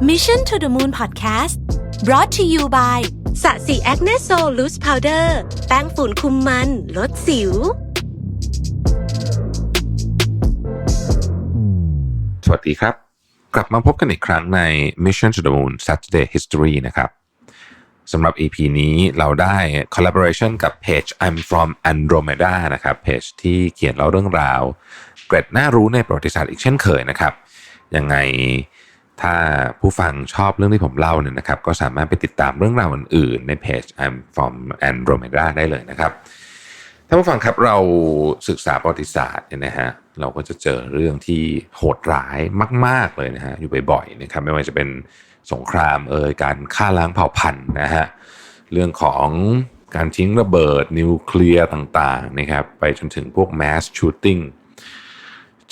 Mission to the Moon Podcast brought to you by สะสีแอคเนสโซลูสพาวเดอร์แป้งฝุ่นคุมมัน ลดสิว สวัสดีครับ กลับมาพบกันอีกครั้งใน Mission to the Moon Saturday History นะครับสำหรับ EP นี้เราได้ collaboration กับเพจ I'm from Andromeda นะครับเพจที่เขียนเล่าเรื่องราว เกร็ดน่ารู้ในประวัติศาสตร์อีกเช่นเคยนะครับ ยังไง ถ้าผู้ฟังชอบเรื่องที่ผมเล่าเนี่ยนะครับ ก็สามารถไปติดตามเรื่องราวอื่นๆในเพจ I'm from Andromeda ได้เลยนะครับท่าผู้ฟังครับเราศึกษาประวัติศาสตร์เนี่ยนะฮะเราก็จะเจอเรื่องที่โหดร้ายมาก ๆเลยนะฮะอยู่บ่อยๆนะครับไม่ว่าจะเป็นสงครามเอ่ยการฆ่าล้างเผ่าพันธุ์นะฮะเรื่องของการทิ้งระเบิดนิวเคลียร์ต่างๆนะครับไปจนถึงพวก mass shooting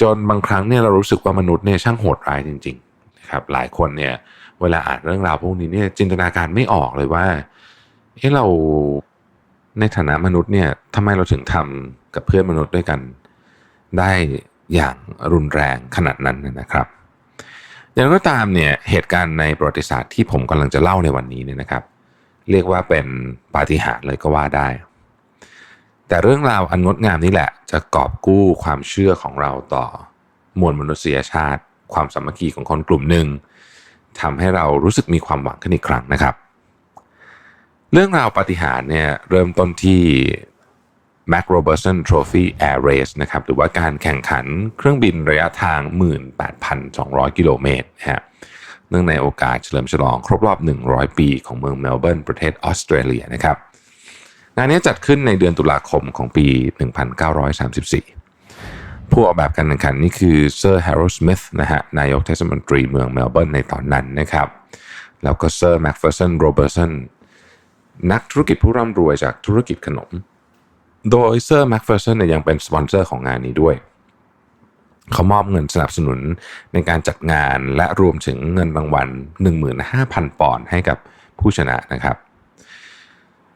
จนบางครั้งเนี่ยเรารู้สึกว่ามนุษย์เนี่ยช่างโหดร้ายจริงๆ ครับหลายคนเนี่ยเวลาอ่านเรื่องราวพวกนี้เนี่ยจินตนาการไม่ออกเลยว่าเฮ้เราในฐานะมนุษย์เนี่ยทำไมเราถึงทำกับเพื่อนมนุษย์ด้วยกัน ได้อย่างรุนแรงขนาดนั้นนะครับอย่างไรก็ตามเนี่ยเหตุการณ์ในประวัติศาสตร์ที่ผมกำลังจะเล่าในวันนี้เนี่ยนะครับ เรียกว่าเป็นปาฏิหาริย์เลยก็ว่าได้ แต่เรื่องราวอันงดงามนี้แหละ จะกอบกู้ความเชื่อของเราต่อมวลมนุษยชาติ ความสามัคคีของคนกลุ่มหนึ่งทำให้เรารู้สึกมีความหวังขึ้นอีกครั้งนะครับ เรื่องราวปาฏิหาริย์เนี่ยเริ่มต้นที่ Mac Robertson Trophy Air Race นะครับหรือว่าการแข่งขันเครื่องบินระยะทาง 18,200 กิโลเมตรนะฮะเนื่องในโอกาสเฉลิมฉลองครบรอบ 100 ปีของเมืองเมลเบิร์นประเทศออสเตรเลียนะครับงานนี้จัดขึ้นในเดือนตุลาคมของปี 1934 ผู้ออกแบบการแข่งขันนี่คือเซอร์แฮร์โรสมิธนะฮะนายกเทศมนตรีเมืองเมลเบิร์นในตอนนั้นนะครับ แล้วก็เซอร์แม็กเฟอร์สันโรเบอร์สันนักธุรกิจผู้ร่ำรวยจากธุรกิจขนม โดยเซอร์แม็กเฟอร์สันเนี่ยยังเป็นสปอนเซอร์ของงานนี้ด้วย เขามอบเงินสนับสนุนในการจัดงานและรวมถึงเงินรางวัล 15,000 ปอนด์ให้กับผู้ชนะนะครับ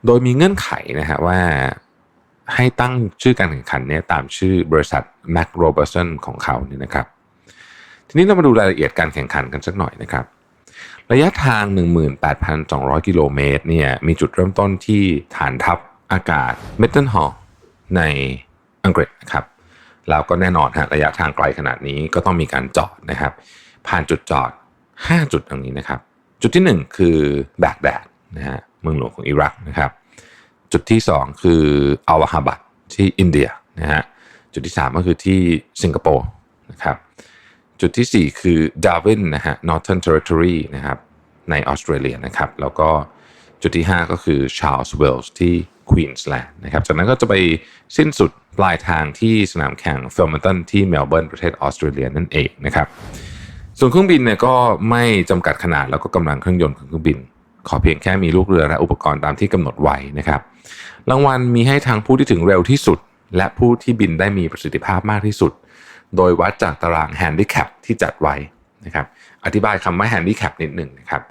โดยมีเงื่อนไขนะฮะว่า ให้ตั้งชื่อการแข่งขันเนี่ยตามชื่อบริษัท Mac Robertson ของเขาเนี่ยนะครับ ทีนี้เรามาดูรายละเอียดการแข่งขันกันสักหน่อยนะครับ ระยะทาง 18,200 กิโลเมตรเนี่ยมีจุดเริ่มต้นที่ฐานทัพอากาศเมทัลฮอลในอังกฤษนะครับแล้วก็แน่นอนฮะระยะทางไกลขนาดนี้ก็ต้องมีการจอดนะครับ ผ่านจุดจอด 5 จุดตรงนี้นะครับ จุดที่ 1 คือแบกแดดนะฮะเมืองหลวงของอิรักนะครับ จุดที่ 2 คืออัลลาฮาบัดที่อินเดียนะฮะจุดที่ 3 ก็คือที่สิงคโปร์นะครับจุดที่ 4 คือดาร์วินนะฮะ Northern Territory นะครับในออสเตรเลียนะครับแล้วก็จุดที่ 5 ก็คือชาร์ลส์เวลส์ที่ควีนส์แลนด์นะครับจากนั้นก็จะไปสิ้นสุดปลายทางที่สนามแข่งเฟลมิลตันที่เมลเบิร์นประเทศออสเตรเลียนั่นเองนะครับส่วนเครื่องบินเนี่ยก็ไม่จำกัดขนาดแล้วก็กำลังเครื่องยนต์ของเครื่องบิน ขอเพียงแค่มีลูกเรือและอุปกรณ์ตามที่กำหนดไว้นะครับ รางวัลมีให้ทั้งผู้ที่ถึงเร็วที่สุด และผู้ที่บินได้มีประสิทธิภาพมากที่สุด โดยวัดจากตารางแฮนดิแคปที่จัดไว้นะครับ อธิบายคำว่าแฮนดิแคปนิดหนึ่งนะครับ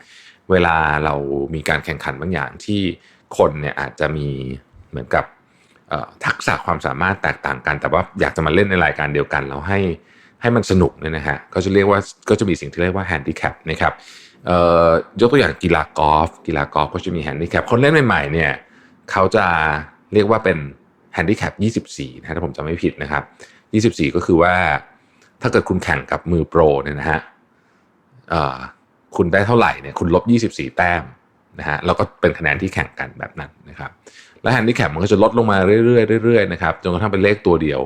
เวลาเรามีการแข่งขันบางอย่างที่คนเนี่ยอาจจะมีเหมือนกับทักษะความสามารถแตกต่างกัน แต่ว่าอยากจะมาเล่นในรายการเดียวกัน เราให้ให้มันสนุกเนี่ยนะฮะก็จะเรียกว่าก็จะมีสิ่งที่เรียกว่าแฮนดิแคปนะครับ ยกตัวอย่างกีฬากอล์ฟกีฬากอล์ฟก็จะมีแฮนดิแคปคนเล่นใหม่ๆเนี่ยเขาจะเรียกว่าเป็นแฮนดิแคป24นะถ้าผมจำไม่ผิดนะครับ 24 ก็คือว่าถ้าเกิดคุณแข่งกับมือโปรเนี่ยนะฮะคุณได้เท่าไหร่เนี่ยคุณลบ 24 แต้มนะฮะแล้วก็เป็นคะแนนที่แข่งกันแบบนั้นนะครับ แล้วแฮนดิแคปมันก็จะลดลงมาเรื่อยๆเรื่อยๆนะครับจนกระทั่งเป็นเลขตัวเดียว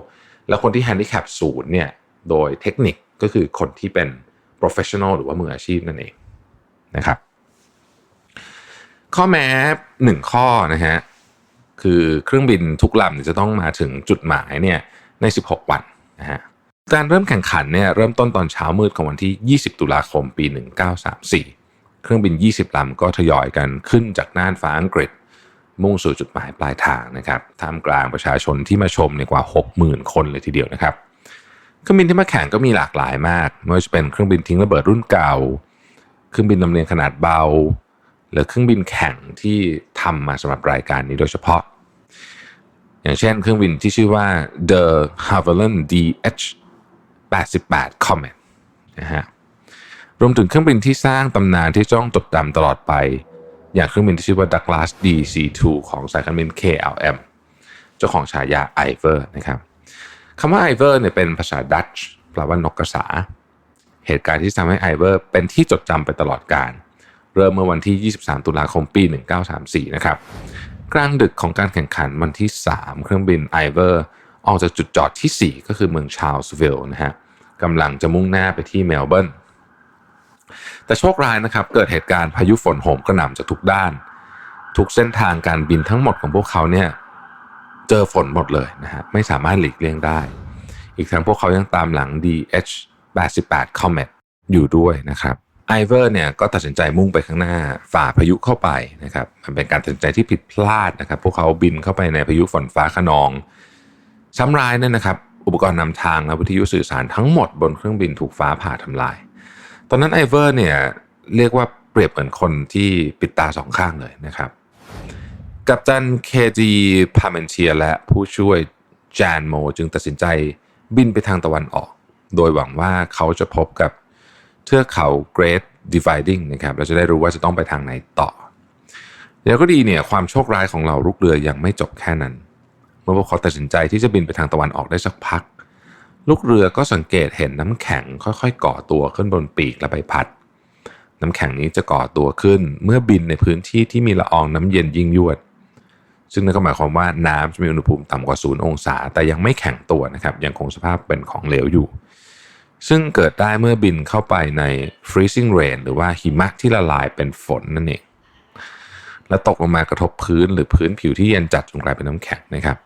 แล้วคนที่แฮนดิแคปศูนย์เนี่ยโดยเทคนิคก็คือคนที่เป็น professional หรือว่ามืออาชีพนั่นเอง นะครับ ข้อแม้หนึ่งข้อนะฮะคือเครื่องบินทุกลำจะต้องมาถึงจุดหมายเนี่ยใน 16 วันนะฮะการเริ่มแข่งขันเนี่ยเริ่มต้นตอนเช้ามืดของวันที่ 20 ตุลาคมปี 1934 เครื่องบิน 20 ลำก็ทยอยกันขึ้นจากน่านฟ้าอังกฤษ มุ่งสู่จุดหมายปลายทางนะครับท่ามกลางประชาชนที่มาชมเนี่ยกว่า 60,000 คนเลยทีเดียวนะครับ เครื่องบินที่มาแข่งก็มีหลากหลายมากไม่ว่าจะเป็นเครื่องบินทิ้งระเบิดรุ่นเก่า เครื่องบินลำเลียงขนาดเบา หรือเครื่องบินแข่งที่ทำมาสำหรับรายการนี้โดยเฉพาะ อย่างเช่นเครื่องบินที่ชื่อว่า The Havilland DH 88 Comet นะฮะรวมถึงเครื่องบินที่สร้างตำนานที่จ้องจดจำตลอดไป อย่างเครื่องบินที่ชื่อว่า Douglas DC-2 ของสายการบิน KLM เจ้าของฉายาไอเวอร์นะครับคำว่าไอเวอร์เนี่ยเป็นภาษาดัตช์แปลว่านกกระสา เหตุการณ์ที่ทำให้ไอเวอร์เป็นที่จดจำไปตลอดกาลเริ่มเมื่อวันที่ 23 ตุลาคมปี 1934 นะครับ กลางดึกของการแข่งขันวันที่ 3 เครื่องบินไอเวอร์ออกจากจุดจอดที่ 4 ก็คือเมืองชาร์ลส์วิลล์นะฮะกำลังจะมุ่งหน้าไปที่เมลเบิร์นแต่โชคร้ายนะครับ เกิดเหตุการณ์พายุฝนโหมกระหน่ำจากทุกด้าน ทุกเส้นทางการบินทั้งหมดของพวกเขาเนี่ยเจอฝนหมดเลยนะฮะไม่สามารถหลีกเลี่ยงได้ อีกทั้งพวกเขายังตามหลัง DH88 Comet อยู่ด้วยนะครับไอเวอร์เนี่ยก็ตัดสินใจมุ่งไปข้างหน้าฝ่าพายุเข้าไปนะครับมันเป็นการตัดสินใจที่ผิดพลาดนะครับ พวกเขาบินเข้าไปในพายุฝนฟ้าขนองซ้ำร้ายเนี่ยนะครับ อุปกรณ์นำทางและวิทยุสื่อสารทั้งหมดบนเครื่องบินถูกฟ้าผ่าทำลาย ตอนนั้นไอเวอร์เนี่ยเรียกว่าเปรียบเหมือนคนที่ปิดตาสองข้างเลยนะครับ กัปตันเคจีพาเมนเชียและผู้ช่วยแจนโมจึงตัดสินใจบินไปทางตะวันออก โดยหวังว่าเขาจะพบกับเทือกเขา Great Dividing นะครับเราจะได้รู้ว่าจะต้องไปทางไหนต่อ แล้วก็ดีเนี่ยความโชคร้ายของเราลูกเรือยังไม่จบแค่นั้น เมื่อพวกเขาตัดสินใจที่จะบินไปทางตะวันออกได้สักพัก ลูกเรือก็สังเกตเห็นน้ำแข็งค่อยๆ ก่อตัวขึ้นบนปีกและใบพัด น้ำแข็งนี้จะก่อตัวขึ้นเมื่อบินในพื้นที่ที่มีละอองน้ำเย็นยิ่งยวดซึ่งนั่นก็หมายความว่าน้ำจะมีอุณหภูมิต่ำกว่าศูนย์องศา แต่ยังไม่แข็งตัวนะครับ ยังคงสภาพเป็นของเหลวอยู่ ซึ่งเกิดได้เมื่อบินเข้าไปใน freezing rain หรือว่าหิมะที่ละลายเป็นฝนนั่นเอง และตกลงมากระทบพื้นหรือพื้นผิวที่เย็นจัดจนกลายเป็นน้ำแข็งนะครับ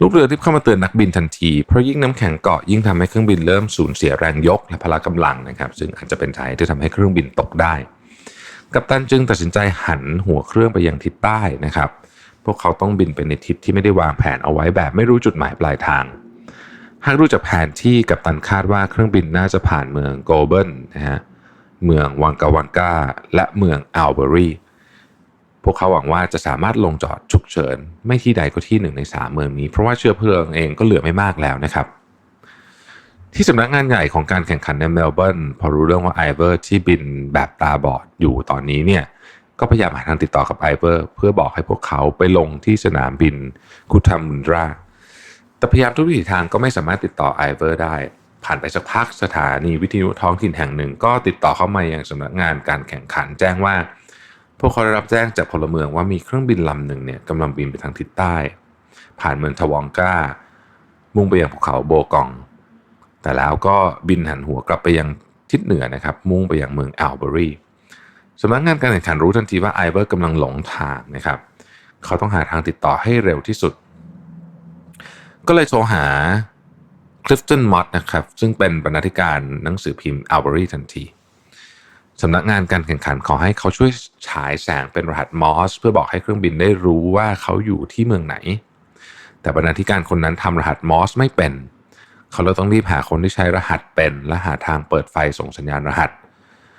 ลูกเรือรีบเข้ามาเตือนนักบินทันที เพราะยิ่งน้ำแข็งเกาะยิ่งทำให้เครื่องบินเริ่มสูญเสียแรงยกและพละกำลังนะครับ ซึ่งอาจจะเป็นสาเหตุที่ทำให้เครื่องบินตกได้ กัปตันจึงตัดสินใจหันหัวเครื่องไปยังทิศใต้นะครับ พวกเขาต้องบินไปในทิศที่ไม่ได้วางแผนเอาไว้แบบไม่รู้จุดหมายปลายทาง หากรู้จากแผนที่กัปตันคาดว่าเครื่องบินน่าจะผ่านเมืองโกลเบิลนะฮะเมืองวังกาวันกาและเมืองอัลเบอรีพวกเขาหวังว่าจะสามารถลงจอดฉุกเฉิน ไม่ที่ใดก็ที่หนึ่งในสามเมืองนี้ เพราะว่าเชื้อเพลิงเองก็เหลือไม่มากแล้วนะครับ ที่สำนักงานใหญ่ของการแข่งขันในเมลเบิร์นพอรู้เรื่องว่าไอเวอร์ที่บินแบบตาบอดอยู่ตอนนี้เนี่ยก็พยายามหาทางติดต่อกับไอเวอร์เพื่อบอกให้พวกเขาไปลงที่สนามบินคุทามุนดรา แต่พยายามทุกวิถีทางก็ไม่สามารถติดต่อไอเวอร์ได้ ผ่านไปสักพักสถานีวิทยุท้องถิ่นแห่งหนึ่ง ก็ติดต่อเข้ามาอยังสำนักงานการแข่งขันแจ้งว่า พวกเขาได้รับแจ้งจากพลเมืองว่ามีเครื่องบินลำหนึ่งเนี่ยกำลังบินไปทางทิศใต้ ผ่านเมืองทวองกามุ่งไปยังภูเขาโบกอง แต่แล้วก็บินหันหัวกลับไปยังทิศเหนือนะครับ มุ่งไปยังเมืองแอลเบอรีสำนักงานการแข่งขันรู้ทันทีว่าไอเวอร์กำลังหลงทางนะครับ เขาต้องหาทางติดต่อให้เร็วที่สุด ก็เลยโทรหาคลิฟตันมอตนะครับ ซึ่งเป็นบรรณาธิการหนังสือพิมพ์อัลเบอรี่ทันทีสำนักงานการแข่งขันขอให้เขาช่วยฉายแสงเป็นรหัสมอสเพื่อบอกให้เครื่องบินได้รู้ว่าเขาอยู่ที่เมืองไหน แต่บรรณาธิการคนนั้นทำรหัสมอสไม่เป็น เขาเลยต้องรีบหาคนที่ใช้รหัสเป็นและหาทางเปิดไฟส่งสัญญาณรหัส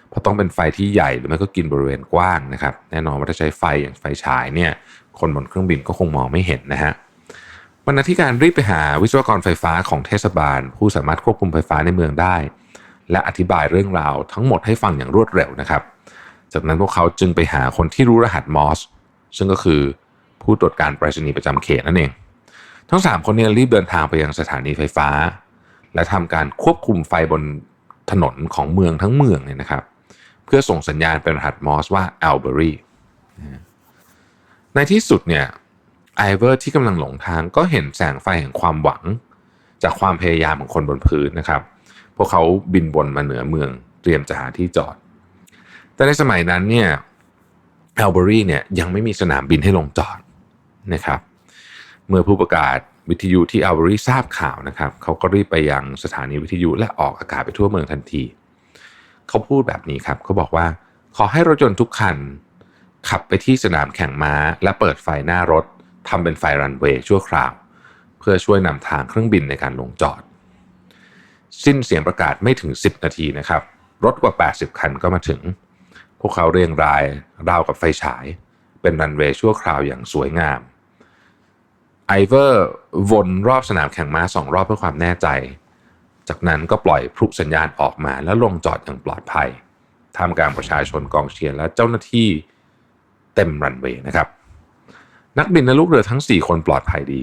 เพราะต้องเป็นไฟที่ใหญ่หรือไม่ก็กินบริเวณกว้างนะครับ แน่นอนว่าถ้าใช้ไฟอย่างไฟฉายเนี่ย คนบนเครื่องบินก็คงมองไม่เห็นนะฮะบ รรณาธิการรีบไปหาวิศวกรไฟฟ้าของเทศบาล ผู้สามารถควบคุมไฟฟ้าในเมืองได้ และอธิบายเรื่องราวทั้งหมดให้ฟังอย่างรวดเร็วนะครับ จากนั้นพวกเขาจึงไปหาคนที่รู้รหัสมอสซึ่งก็คือผู้ตรวจการไปรษณีย์ประจำเขตนั่นเอง ทั้ง 3 คนนี้รีบเดินทางไปยังสถานีไฟฟ้า และทำการควบคุมไฟบนถนนของเมืองทั้งเมืองเนี่ยนะครับ เพื่อส่งสัญญาณเป็นรหัสมอสว่าอัลเบอรี่ในที่สุดเนี่ย ไอเวอร์ที่กำลังหลงทางก็เห็นแสงไฟแห่งความหวัง จากความพยายามของคนบนพื้นนะครับ พวกเขาบินวนมาเหนือเมืองเตรียมจะหาที่จอด แต่ในสมัยนั้นเนี่ยอัลเบอรี่เนี่ยยังไม่มีสนามบินให้ลงจอดนะครับ เมื่อผู้ประกาศวิทยุที่อัลเบอรี่ทราบข่าวนะครับเขาก็รีบไปยังสถานีวิทยุและออกอากาศไปทั่วเมืองทันที เขาพูดแบบนี้ครับเขาบอกว่าขอให้รถยนต์ทุกคัน ขับไปที่สนามแข่งม้า และเปิดไฟหน้ารถ ทำเป็นไฟรันเวย์ชั่วคราว เพื่อช่วยนำทางเครื่องบินในการลงจอด สิ้นเสียงประกาศไม่ถึง 10 นาทีนะครับ รถกว่า 80 คันก็มาถึง พวกเขาเรียงรายราวกับไฟฉาย เป็นรันเวย์ชั่วคราวอย่างสวยงามไอเวอร์วนรอบสนามแข่งม้าสองรอบเพื่อความแน่ใจ จากนั้นก็ปล่อยพลุสัญญาณออกมาแล้วลงจอดอย่างปลอดภัยท่ามกลางประชาชนกองเชียร์และเจ้าหน้าที่เต็มรันเวย์นะครับ นักบินและลูกเรือทั้ง 4 คนปลอดภัยดี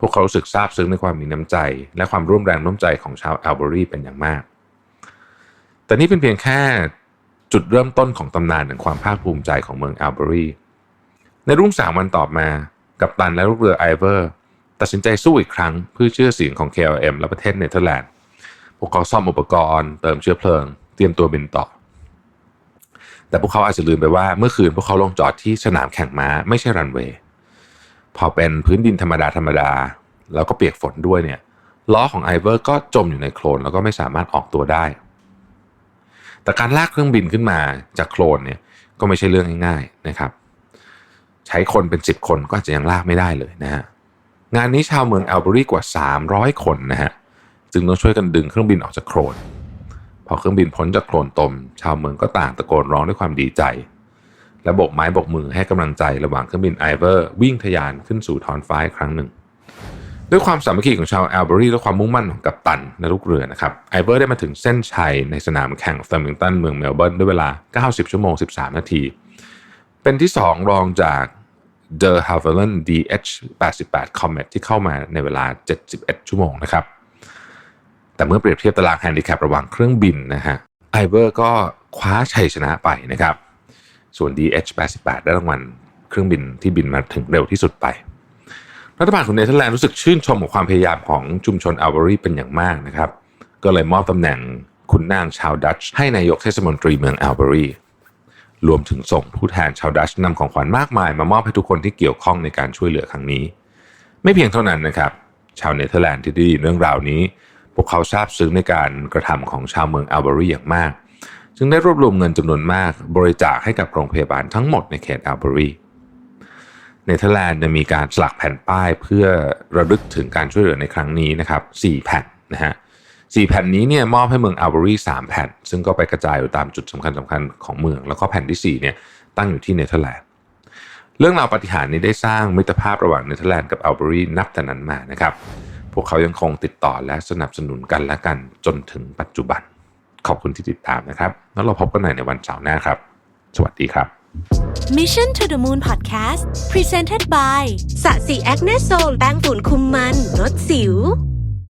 พวกเขารู้สึกซาบซึ้งในความมีน้ำใจ และความร่วมแรงร่วมใจของชาวแอลเบอรีเป็นอย่างมาก แต่นี่เป็นเพียงแค่จุดเริ่มต้นของตำนานแห่งความภาคภูมิใจของเมืองแอลเบอรีในรุ่งสามวันต่อมา กัปตันและลูกเรือไอเวอร์ตัดสินใจสู้อีกครั้งเพื่อเชื่อเสียงของ KLM และประเทศเนเธอร์แลนด์ พวกเขาซ่อมอุปกรณ์ เติมเชื้อเพลิง เตรียมตัวบินต่อ แต่พวกเขาอาจจะลืมไปว่าเมื่อคืนพวกเขาลงจอดที่สนามแข่งม้าไม่ใช่รันเวย์ พอเป็นพื้นดินธรรมดาธรรมดาแล้วก็เปียกฝนด้วยเนี่ยล้อของไอเวอร์ก็จมอยู่ในโคลนแล้วก็ไม่สามารถออกตัวได้ แต่การลากเครื่องบินขึ้นมาจากโคลนเนี่ยก็ไม่ใช่เรื่องง่ายๆนะครับ ใช้คนเป็น 10 คนก็อาจจะยังลากไม่ได้เลยนะฮะงานนี้ชาวเมืองแอลเบอรีกว่า 300 คนนะฮะจึงต้องช่วยกันดึงเครื่องบินออกจากโคลนพอเครื่องบินพ้นจากโคลนตม ชาวเมืองก็ต่างตะโกนร้องด้วยความดีใจ และโบกไม้โบกมือให้กำลังใจระหว่างเครื่องบินไอเวอร์วิ่งทะยานขึ้นสู่ท้องฟ้าอีกครั้งหนึ่ง ด้วยความสามัคคีของชาวแอลเบอรีและความมุ่งมั่นของกัปตันและลูกเรือนะครับไอเวอร์ได้มาถึงเส้นชัยในสนามแข่งเฟลมิงตันเมืองเมลเบิร์นด้วยเวลา 90 ชั่วโมง 13 นาที เป็นที่ 2 รองจาก The Havilland DH88 Comet ที่เข้ามาในเวลา 71 ชั่วโมงนะครับ แต่เมื่อเปรียบเทียบตารางแฮนดิแคประหว่างเครื่องบินนะฮะไอเวอร์ก็คว้าชัยชนะไปนะครับ ส่วน DH88 ได้รางวัลเครื่องบินที่บินมาถึงเร็วที่สุดไป รัฐบาลของเนเธอร์แลนด์รู้สึกชื่นชมกับความพยายามของชุมชนอัลเบอรีเป็นอย่างมากนะครับ ก็เลยมอบตำแหน่งคุณนางชาวดัตช์ให้นายกเทศมนตรีเมืองอัลเบอรีรวมถึงส่งผู้แทนชาวดัตช์นำของขวัญมากมาย มามอบให้ทุกคนที่เกี่ยวข้องในการช่วยเหลือครั้งนี้ ไม่เพียงเท่านั้นนะครับ ชาวเนเธอร์แลนด์ที่ได้ยินเรื่องราวนี้ พวกเขาซาบซึ้งในการกระทำของชาวเมืองอัลเบอรีอย่างมาก จึงได้รวบรวมเงินจำนวนมากบริจาคให้กับโรงพยาบาลทั้งหมดในเขตอัลเบอรีเนเธอร์แลนด์จะมีการสลักแผ่นป้ายเพื่อระลึกถึงการช่วยเหลือในครั้งนี้นะครับ4แผ่นนะฮะสี่แผ่นนี้เนี่ยมอบให้เมืองอัลเบอรีสามแผ่น ซึ่งก็ไปกระจายอยู่ตามจุดสำคัญสำคัญของเมือง แล้วก็แผ่นที่สี่เนี่ยตั้งอยู่ที่เนเธอร์แลนด์เรื่องราวปาฏิหารินี้ได้สร้างมิตรภาพระหว่างเนเธอร์แลนด์กับอัลเบอรีนับแต่นั้นมานะครับ พวกเขายังคงติดต่อและสนับสนุนกันและกันจนถึงปัจจุบัน ขอบคุณที่ติดตามนะครับ แล้วเราพบกันใหม่ในวันเสาร์หน้าครับ สวัสดีครับ Mission to the Moon Podcast Presented by สะสีแอคเนโซลแป้งฝุ่นคุมมันลดสิว